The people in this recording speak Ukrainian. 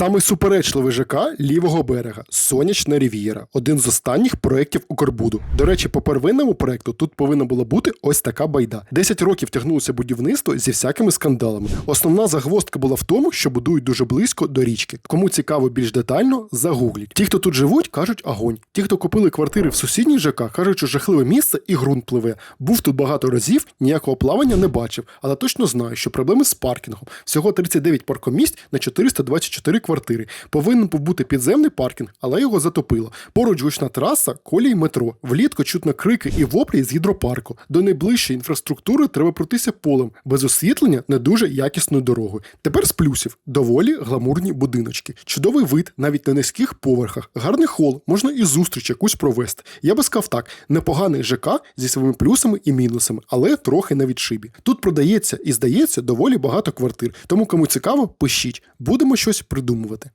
Самий суперечливий ЖК лівого берега Сонячна Рів'єра, один з останніх проєктів Укрбуду. До речі, по первинному проєкту тут повинна була бути ось така байда. 10 років тягнулося будівництво зі всякими скандалами. Основна загвоздка була в тому, що будують дуже близько до річки. Кому цікаво більш детально, загугліть. Ті, хто тут живуть, кажуть огонь. Ті, хто купили квартири в сусідній ЖК, кажуть, що жахливе місце і ґрунт пливе. Був тут багато разів, ніякого плавання не бачив, але точно знаю, що проблеми з паркінгом. Всього 39 паркомісць на 424 квартири. Повинен був бути підземний паркінг, але його затопило. Поруч гучна траса, колії метро. Влітку чутно крики і воплі з гідропарку. До найближчої інфраструктури треба протися полем, без освітлення не дуже якісною дорогою. Тепер з плюсів доволі гламурні будиночки. Чудовий вид навіть на низьких поверхах, гарний хол, можна і зустріч якусь провести. Я би сказав так: непоганий ЖК зі своїми плюсами і мінусами, але трохи на відшибі. Тут продається і здається доволі багато квартир. Тому кому цікаво, пишіть, будемо щось придумувати.